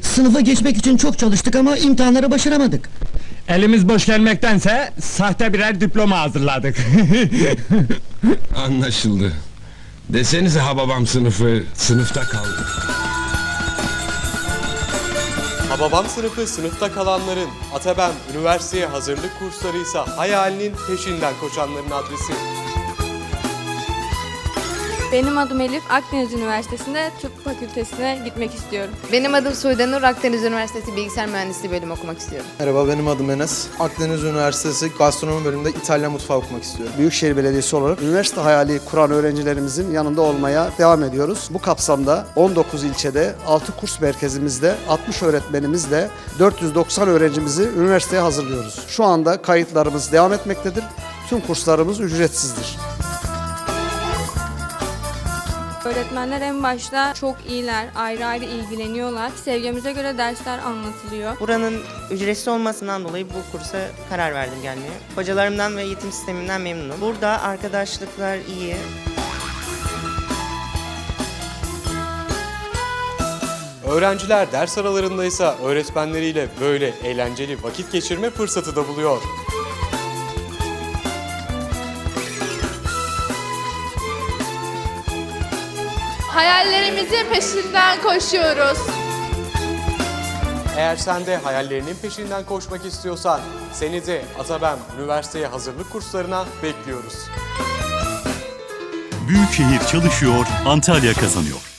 Sınıfa geçmek için çok çalıştık ama imtihanları başaramadık. Elimiz boş gelmektense sahte birer diploma hazırladık. Anlaşıldı. Desenize Hababam sınıfı sınıfta kaldı. Hababam sınıfı sınıfta kalanların, Atabem üniversiteye hazırlık kursları ise hayalinin peşinden koşanların adresi. Benim adım Elif. Akdeniz Üniversitesi'nde tıp fakültesine gitmek istiyorum. Benim adım Sude Nur, Akdeniz Üniversitesi Bilgisayar Mühendisliği bölümü okumak istiyorum. Merhaba benim adım Enes. Akdeniz Üniversitesi Gastronomi bölümünde İtalyan mutfağı okumak istiyorum. Büyükşehir Belediyesi olarak üniversite hayali kuran öğrencilerimizin yanında olmaya devam ediyoruz. Bu kapsamda 19 ilçede 6 kurs merkezimizde 60 öğretmenimizle 490 öğrencimizi üniversiteye hazırlıyoruz. Şu anda kayıtlarımız devam etmektedir. Tüm kurslarımız ücretsizdir. Öğretmenler en başta çok iyiler, ayrı ayrı ilgileniyorlar. Seviyemize göre dersler anlatılıyor. Buranın ücretsiz olmasından dolayı bu kursa karar verdim gelmeye. Hocalarımdan ve eğitim sisteminden memnunum. Burada arkadaşlıklar iyi. Öğrenciler ders aralarında ise öğretmenleriyle böyle eğlenceli vakit geçirme fırsatı da buluyor. Hayallerimizin peşinden koşuyoruz. Eğer sen de hayallerinin peşinden koşmak istiyorsan seni de Atabem üniversiteye hazırlık kurslarına bekliyoruz. Büyükşehir çalışıyor, Antalya kazanıyor.